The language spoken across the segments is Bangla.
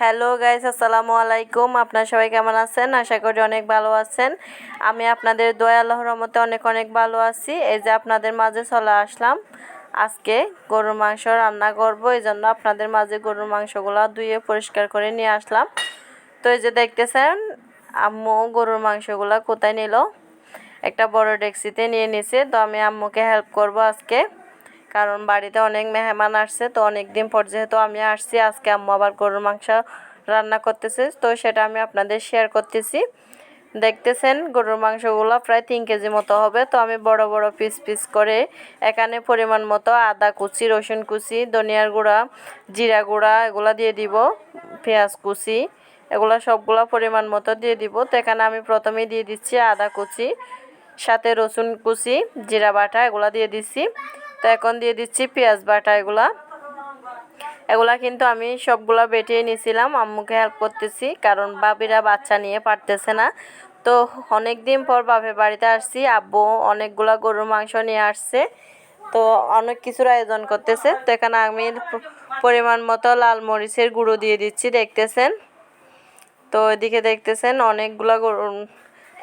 হ্যালো গাইস আসসালামু আলাইকুম। আপনার সবাই কেমন আছেন? আশা করি অনেক ভালো আছেন। আমি আপনাদের দয়া, আল্লাহর রহমতে অনেক অনেক ভালো আছি। এই যে আপনাদের মাঝে চলে আসলাম। আজকে গরুর মাংস রান্না করব। এই জন্য আপনাদের মাঝে গরুর মাংসগুলো ধুয়ে পরিষ্কার করে নিয়ে আসলাম। তো এই যে দেখতেছেন, আম্মু গরুর মাংসগুলো কোথায় নিল? একটা বড় ডেক্সিতে নিয়ে নিছে। তো আমি আম্মুকে হেল্প করব আজকে। কারণ বাড়িতে অনেক মেহমান আসছে, তো অনেক দিন পর যেহেতু আমি আসছি, আজকে আম্মু আবার গরুর মাংস রান্না করতেছে, তো সেটা আমি আপনাদের শেয়ার করতেছি। দেখতেছেন, গরুর মাংসগুলো প্রায় তিন কেজি মতো হবে, তো আমি বড় বড় পিস পিস করে এখানে পরিমাণ মতো আদা কুচি, রসুন কুচি, ধনিয়ার গুঁড়া, জিরা গুঁড়া এগুলো দিয়ে দিব, পেঁয়াজ কুচি, এগুলো সবগুলো পরিমাণ মতো দিয়ে দিব। তো এখানে আমি প্রথমেই দিয়ে দিচ্ছি আদা কুচি, সাথে রসুন কুচি, জিরা বাটা এগুলো দিয়ে দিচ্ছি। তো এখন দিয়ে দিচ্ছি পেঁয়াজ বাটা এগুলা। এগুলা কিন্তু আমি সবগুলা বেটিয়ে নিয়েছিলাম আম্মুকে হেল্প করতেছি, কারণ বাবিরা বাচ্চা নিয়ে পারতেছে না। তো অনেক দিন পর বাপের বাড়িতে আসছি, আব্বু অনেকগুলা গরুর মাংস নিয়ে আসছে, তো অনেক কিছুর আয়োজন করতেছে। তো এখানে আমি পরিমাণ মতো লাল মরিচের গুঁড়ো দিয়ে দিচ্ছি, দেখতেছেন? তো এদিকে দেখতেছেন, অনেকগুলা গরু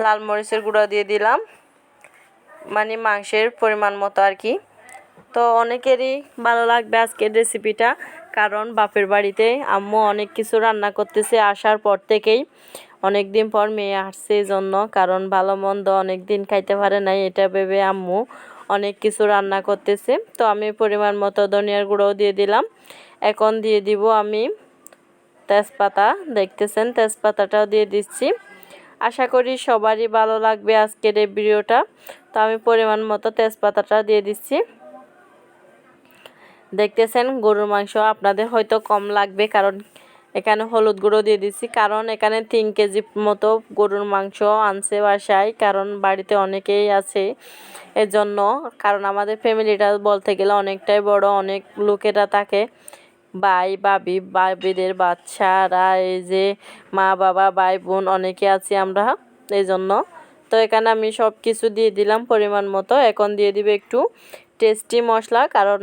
লাল মরিচের গুঁড়ো দিয়ে দিলাম মানে মাংসের পরিমাণ মতো আর কি। তো অনেকেরই ভালো লাগবে আজকের রেসিপিটা কারণ বাপের বাড়িতে আম্মু অনেক কিছু রান্না করতেছে আসার পর থেকেই। অনেক দিন পর মেয়ে আসছে এই জন্য কারণ ভালো মন্দ অনেক দিন খাইতে পারে নাই, এটা ভেবে আম্মু অনেক কিছু রান্না করতেছে। তো আমি পরিমাণ মতো ধনিয়ার গুঁড়োও দিয়ে দিলাম। এখন দিয়ে দিব আমি তেজপাতা। দেখতেছেন, তেজপাতাটাও দিয়ে দিচ্ছি। আশা করি সবারই ভালো লাগবে আজকের এই ভিডিওটা। তো আমি পরিমাণ মতো তেজপাতাটা দিয়ে দিচ্ছি। দেখতেছেন, গরুর মাংস আপনাদের হয়তো কম লাগবে কারণ এখানে হলুদ গুঁড়ো দিয়ে দিচ্ছি কারণ এখানে তিন কেজি মতো গরুর মাংস আনছে বাসায়, কারণ বাড়িতে অনেকেই আছে। এজন্য, কারণ আমাদের ফ্যামিলিটা বলতে গেলে অনেকটাই বড়, অনেক লোকেরা থাকে। ভাই বাবি বাবিদের বাচ্চারা এই যে মা, বাবা, ভাই, বোন, অনেকে আছি আমরা। এই জন্য তো এখানে আমি সব কিছু দিয়ে দিলাম পরিমাণ মতো। এখন দিয়ে দিবে একটু টেস্টি মশলা, কারণ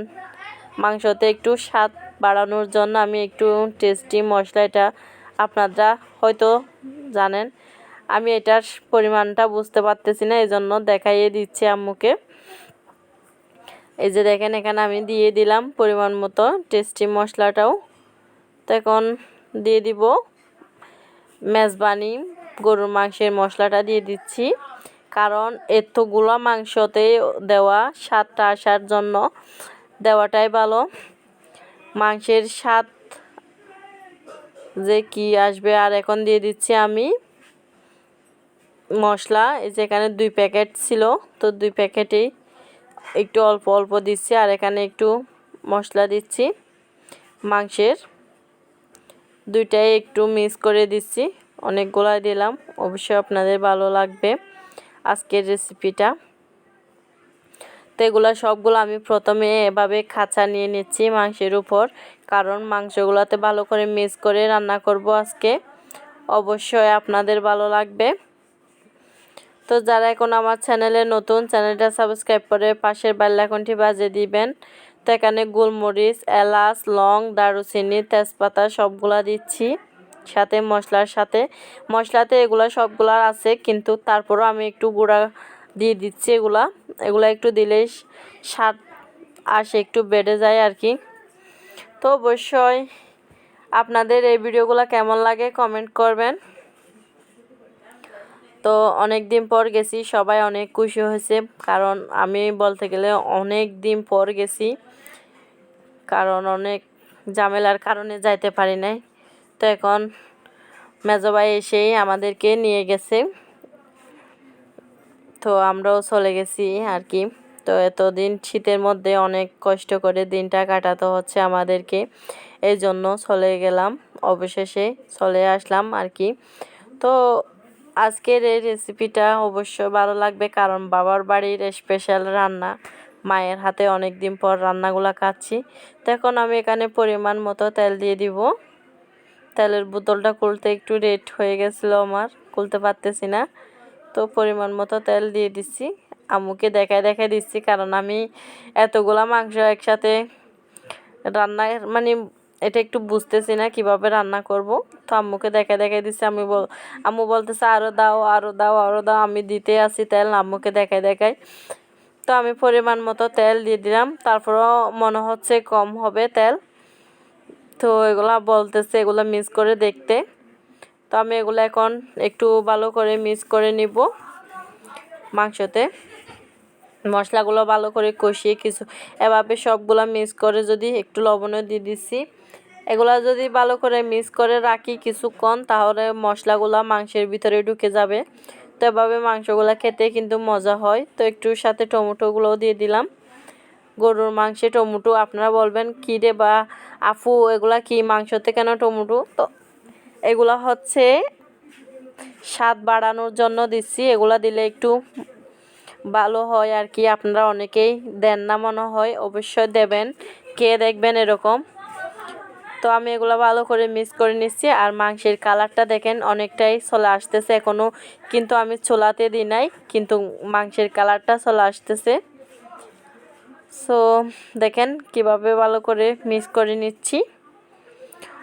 মাংসতে একটু স্বাদ বাড়ানোর জন্য আমি একটু টেস্টি মশলা এটা আপনারা হয়তো জানেন। আমি এটার পরিমাণটা বুঝতে পারতেছি না এই জন্য দেখাইয়ে দিচ্ছি আম্মুকে। এই যে দেখেন, এখানে আমি দিয়ে দিলাম পরিমাণ মতো টেস্টি মশলাটাও। তো এখন দিয়ে দিব মেজবানি, গরুর মাংসের মশলাটা দিয়ে দিচ্ছি। কারণ এতগুলো মাংসতে দেওয়া স্বাদটা আসার জন্য দেওয়াটাই ভালো। মাংসের স্বাদ যে কি আসবে, আর এখন দিয়ে দিচ্ছি আমি মশলা। এই যে এখানে দুই প্যাকেট ছিল, তো দুই প্যাকেটেই একটু অল্প অল্প দিচ্ছি, আর এখানে একটু মশলা দিচ্ছি মাংসের। দুইটাই একটু মিক্স করে দিচ্ছি, অনেকগুলাই দিলাম। অবশ্যই আপনাদের ভালো লাগবে আজকের রেসিপিটা তো এগুলো সবগুলো আমি প্রথমে এভাবে খাঁচা নিয়ে নিচ্ছি মাংসের উপর। কারণ মাংসগুলোতে ভালো করে মিক্স করে রান্না করব আজকে। অবশ্যই আপনাদের ভালো লাগবে। তো যারা এখন আমার চ্যানেলে নতুন, চ্যানেলটা সাবস্ক্রাইব করে পাশের বেলাকনটি বাজে দিবেন। তো এখানে গোলমরিচ, এলাচ, লং, দারুচিনি, তেজপাতা সবগুলা দিচ্ছি সাথে মশলার সাথে। মশলাতে এগুলা সবগুলা আছে, কিন্তু তারপরও আমি একটু গুঁড়া দিয়ে দিচ্ছি এগুলা। এগুলা একটু দিলে স্বাদ আসে, একটু বেড়ে যায় আর কি। তো অবশ্যই আপনাদের এই ভিডিওগুলো কেমন লাগে কমেন্ট করবেন। তো অনেক দিন পর গেছি, সবাই অনেক খুশি হয়েছে। কারণ আমি বলতে গেলে অনেক দিন পর গেছি। কারণ অনেক ঝামেলার কারণে যাইতে পারি নাই। তো এখন মেজবাই এসেই আমাদেরকে নিয়ে গেছে। তো আমরাও চলে গেছি আর কি তো এতদিন শীতের মধ্যে অনেক কষ্ট করে দিনটা কাটাতে হচ্ছে আমাদেরকে। এই জন্য চলে গেলাম, অবশেষে চলে আসলাম আর কি তো আজকের এই রেসিপিটা অবশ্যই ভালো লাগবে কারণ বাবার বাড়ির স্পেশাল রান্না। মায়ের হাতে অনেক দিন পর রান্নাগুলো খাচ্ছি। তো এখন আমি এখানে পরিমাণ মতো তেল দিয়ে দিব। তেলের বোতলটা খুলতে একটু রেট হয়ে গেছিল আমার, খুলতে পারতেছি না। তো পরিমাণ মতো তেল দিয়ে দিচ্ছি। আম্মুকে দেখায় দেখায় দিচ্ছি, কারণ আমি এতগুলা মাংস একসাথে রান্নায় মানে এটা একটু বুঝতেছি না কীভাবে রান্না করব। তো আম্মুকে দেখে দেখে দিচ্ছে, আমি বল, আম্মু বলতেছে আরও দাও আরও দাও আরও দাও, আমি দিতে আসি তেল। আম্মুকে দেখায় দেখায়। তো আমি পরিমাণ মতো তেল দিয়ে দিলাম, তারপরও মনে হচ্ছে কম হবে তেল। তো এগুলা বলতেছে, এগুলো মিস করে দেখতে। তো আমি এগুলো এখন একটু ভালো করে মিক্স করে নিব মাংসতে। মশলাগুলো ভালো করে কষিয়ে কিছু, এভাবে সবগুলো মিক্স করে যদি একটু লবণও দিয়ে দিচ্ছি এগুলা যদি ভালো করে মিক্স করে রাখি কিছুক্ষণ, তাহলে মশলাগুলো মাংসের ভিতরে ঢুকে যাবে। তো এভাবে মাংসগুলো খেতে কিন্তু মজা হয়। তো একটু সাথে টমেটোগুলোও দিয়ে দিলাম। গরুর মাংসে টমেটো, আপনারা বলবেন কী রে বা আফু এগুলা কি মাংসতে কেন টমেটো? তো এগুলা হচ্ছে স্বাদ বাড়ানোর জন্য দিচ্ছি। এগুলা দিলে একটু ভালো হয় আর কি। আপনারা অনেকেই দেন না মনে হয়, অবশ্যই দেবেন। কে দেখবেন এরকম? তো আমি এগুলো ভালো করে মিক্স করে নিচ্ছি আর মাংসের কালারটা দেখেন অনেকটাই চলে আসতেছে এখনও কিন্তু আমি ছোলাতে দিই নাই, কিন্তু মাংসের কালারটা চলে আসতেছে। সো দেখেন কীভাবে ভালো করে মিক্স করে নিচ্ছি।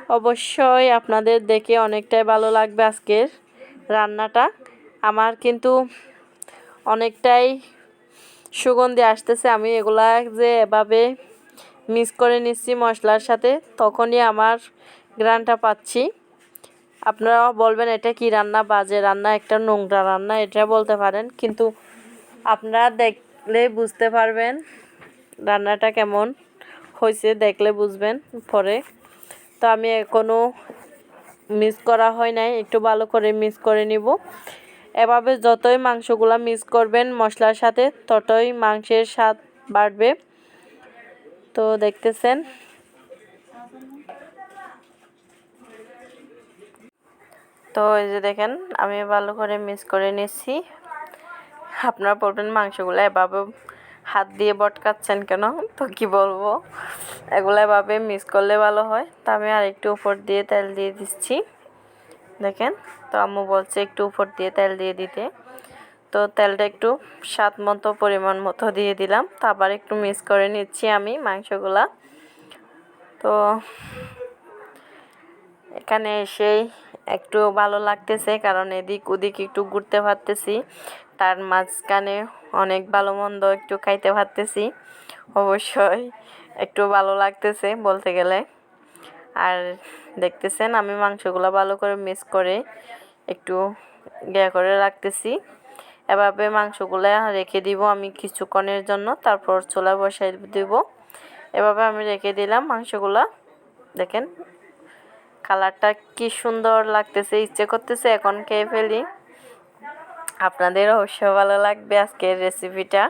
অবশ্যই আপনাদের দেখে অনেকটাই ভালো লাগবে আজকের রান্নাটা। আমার কিন্তু অনেকটাই সুগন্ধি আসতেছে। আমি এগুলা যে এভাবে মিক্স করে নিচ্ছি মশলার সাথে, তখনই আমার গ্রানটা পাচ্ছি। আপনারা বলবেন, এটা কি রান্না? বাজে রান্না, একটা নোংরা রান্না? এটা বলতে পারেন, কিন্তু আপনারা দেখলে বুঝতে পারবেন রান্নাটা কেমন হয়েছে, দেখলে বুঝবেন পরে। তো আমি এখনও মিক্স করা হয় নাই, একটু ভালো করে মিক্স করে নিব। এভাবে যতই মাংসগুলো মিক্স করবেন মশলার সাথে, ততই মাংসের স্বাদ বাড়বে। তো দেখতেছেন। তো এই যে দেখেন, আমি ভালো করে মিক্স করে নিচ্ছি। আপনারা বলবেন মাংসগুলো এভাবে হাত দিয়ে বটকাচ্ছেন কেন? তো কি বলব? এগুলো এভাবে মিক্স করলে ভালো হয়। তো আমি আর একটু উপর দিয়ে তেল দিয়ে দিচ্ছি। দেখেন, তো আম্মু বলছে একটু উপর দিয়ে তেল দিয়ে দিতে। তো তেলটা একটু স্বাদ মতো, পরিমাণ মতো দিয়ে দিলাম। তো আবার একটু মিক্স করে নিচ্ছি আমি মাংসগুলা। তো এখানে এসেই একটু ভালো লাগতেছে, কারণ এদিক ওদিক একটু ঘুরতে পারতেছি তার মাঝখানে অনেক ভালো মন্দ একটু খাইতে পারতেছি। অবশ্যই একটু ভালো লাগতেছে বলতে গেলে। আর দেখতেছেন আমি মাংসগুলো ভালো করে মিক্স করে একটু ইয়ে করে রাখতেছি। এভাবে মাংসগুলো রেখে দিব আমি কিছুক্ষণের জন্য, তারপর চোলা বসাই দিব। এভাবে আমি রেখে দিলাম মাংসগুলো। দেখেন কালারটা কি সুন্দর লাগতেছে, ইচ্ছে করতেছে এখন খেয়ে ফেলি। আপনাদের অবশ্য ভালো লাগবে আজকের রেসিপিটা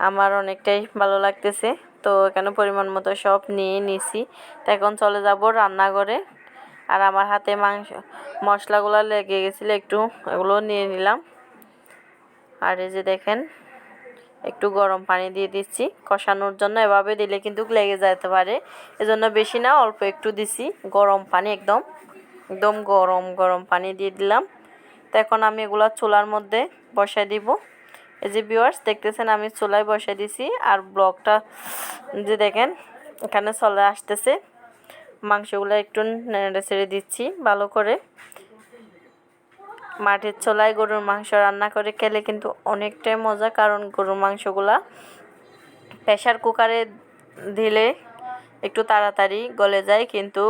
আমার অনেকটাই ভালো লাগতেছে। তো এখানে পরিমাণ মতো সব নিয়ে নিছি। তো এখন চলে যাব রান্নাঘরে। আর আমার হাতে মাংস, মশলাগুলো লেগে গেছিল, একটু এগুলো নিয়ে নিলাম। আর এই যে দেখেন, একটু গরম পানি দিয়ে দিচ্ছি। কষানোর জন্য এভাবে দিলে কিন্তু লেগে যেতে পারে। এজন্য বেশি না, অল্প একটু দিছি। গরম পানি একদম একদম গরম গরম পানি দিয়ে দিলাম। তো এখন আমি এগুলো চুলার মধ্যে বসাই দিব। এই যে ভিউয়ার্স দেখতেছেন আমি চুলায় বসে দিছি। আর ব্লকটা যে দেখেন, এখানে চলে আসতেছে। মাংসগুলো একটু নেড়ে ছেড়ে দিচ্ছি ভালো করে। মাটির চোলায় গরুর মাংস রান্না করে খেলে কিন্তু অনেকটাই মজা, কারণ গরুর মাংসগুলা প্রেশার কুকারে দিলে একটু তাড়াতাড়ি গলে যায়, কিন্তু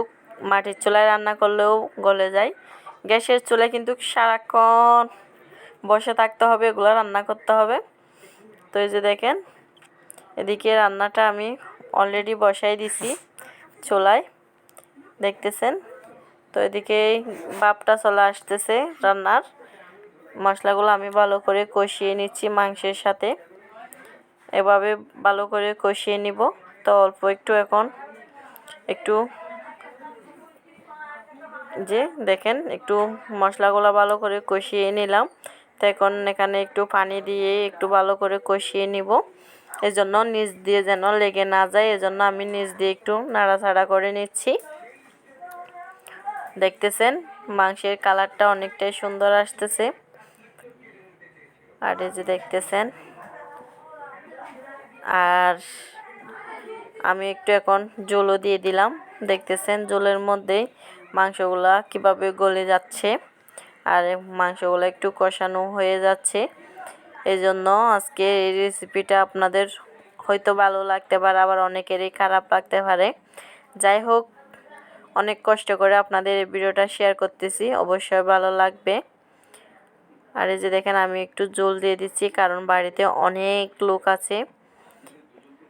মাটির চুলায় রান্না করলেও গলে যায়। গ্যাসের চুলায় কিন্তু সারাক্ষণ বসে থাকতে হবে, এগুলো রান্না করতে হবে। তো এই যে দেখেন, এদিকে রান্নাটা আমি অলরেডি বসাই দিছি চোলায়, দেখতেছেন? তো এদিকে বাপটা চলে আসতেছে রান্নার। মশলাগুলো আমি ভালো করে কষিয়ে নিচ্ছি মাংসের সাথে। এভাবে ভালো করে কষিয়ে নিব, তো অল্প একটু এখন একটু যে দেখেন, একটু মশলাগুলো ভালো করে কষিয়ে নিলাম। তো এখন এখানে একটু পানি দিয়ে একটু ভালো করে কষিয়ে নিব। এজন্য নিচ দিয়ে যেন লেগে না যায়, এজন্য আমি নিচ দিয়ে একটু নাড়াচাড়া করে নিচ্ছি। দেখতেছেন, মাংসের কালারটা অনেকটাই সুন্দর আসতেছে। আর এই যে দেখতেছেন, আর আমি একটু এখন জলও দিয়ে দিলাম। দেখতেছেন, জলের মধ্যেই মাংসগুলা কীভাবে গলে যাচ্ছে আর মাংসগুলো একটু কষানো হয়ে যাচ্ছে। এই জন্য আজকে এই রেসিপিটা আপনাদের হয়তো ভালো লাগতে পারে, আবার অনেকেরই খারাপ লাগতে পারে। যাই হোক, অনেক কষ্ট করে আপনাদের এই ভিডিওটা শেয়ার করতেছি, অবশ্যই ভালো লাগবে। আর এই যে দেখেন, আমি একটু জল দিয়ে দিচ্ছি, কারণ বাড়িতে অনেক লোক আছে।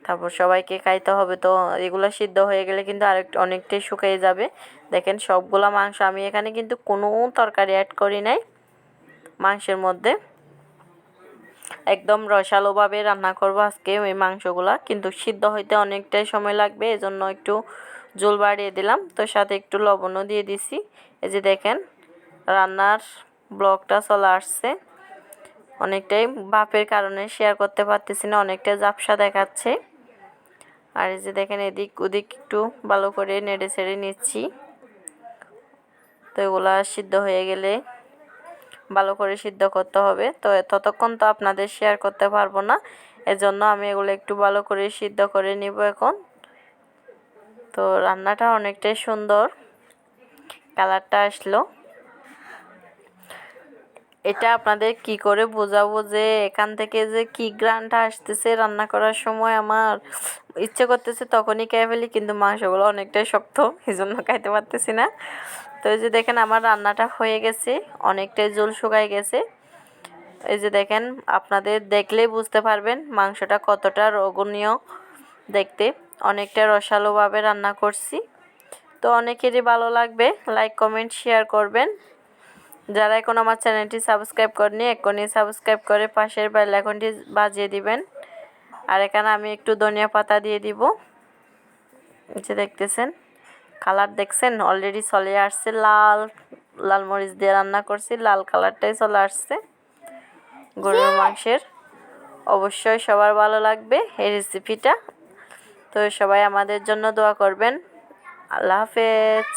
তারপর সবাইকে খাইতে হবে। তো এগুলো সিদ্ধ হয়ে গেলে কিন্তু আরেক, অনেকটাই শুকিয়ে যাবে। দেখেন সবগুলা মাংস আমি এখানে কিন্তু কোনো তরকারি অ্যাড করি নাই মাংসের মধ্যে। একদম রসালোভাবে রান্না করব আজকে ওই মাংসগুলা। কিন্তু সিদ্ধ হইতে অনেকটাই সময় লাগবে, এজন্য একটু জল বাড়িয়ে দিলাম। তো সাথে একটু লবণও দিয়ে দিছি। এই যে দেখেন, রান্নার ব্লগটা চলে আসছে। অনেকটাই বাপের কারণে শেয়ার করতে পারতেছি না, অনেকটাই জাপসা দেখাচ্ছে। আর এই যে দেখেন এদিক ওদিক একটু ভালো করে নেড়ে ছেড়ে নিচ্ছি। তো এগুলা সিদ্ধ হয়ে গেলে ভালো করে সিদ্ধ করতে হবে। তো ততক্ষণ তো আপনাদের শেয়ার করতে পারব না। এজন্য আমি এগুলো একটু ভালো করে সিদ্ধ করে নিব এখন। তো রান্নাটা অনেকটাই সুন্দর। কালারটা আসলো। এটা আপনাদের কি করে বোঝাবো যে এখান থেকে যে কি গ্রানটা আসতেছে রান্না করার সময় আমার ইচ্ছে করতেছে তখনই খেয়ে ফেলি, কিন্তু মাংসগুলো অনেকটাই শক্ত এই জন্য খাইতে পারতেছি না। তো এই যে দেখেন আমার রান্নাটা হয়ে গেছে, অনেকটাই জল শুকাই গেছে। এই যে দেখেন, আপনাদের দেখলেই বুঝতে পারবেন মাংসটা কতটা রগনীয় দেখতে। অনেকটা রসালোভাবে রান্না করছি। তো অনেকেরই ভালো লাগবে লাইক কমেন্ট শেয়ার করবেন। যারা এখন আমার চ্যানেলটি সাবস্ক্রাইব করেনি এখনই সাবস্ক্রাইব করে পাশের বেল আইকনটি বাজিয়ে দিবেন। আর এখানে আমি একটু ধনিয়া পাতা দিয়ে দিব। যে দেখতেছেন কালার দেখছেন? অলরেডি চলে আসছে লাল লাল মরিচ দিয়ে রান্না করছি লাল কালারটাই চলে আসছে। গরুর মাংসের। অবশ্যই সবার ভালো লাগবে এই রেসিপিটা তো সবাই আমাদের জন্য দোয়া করবেন। আল্লাহ হাফেজ।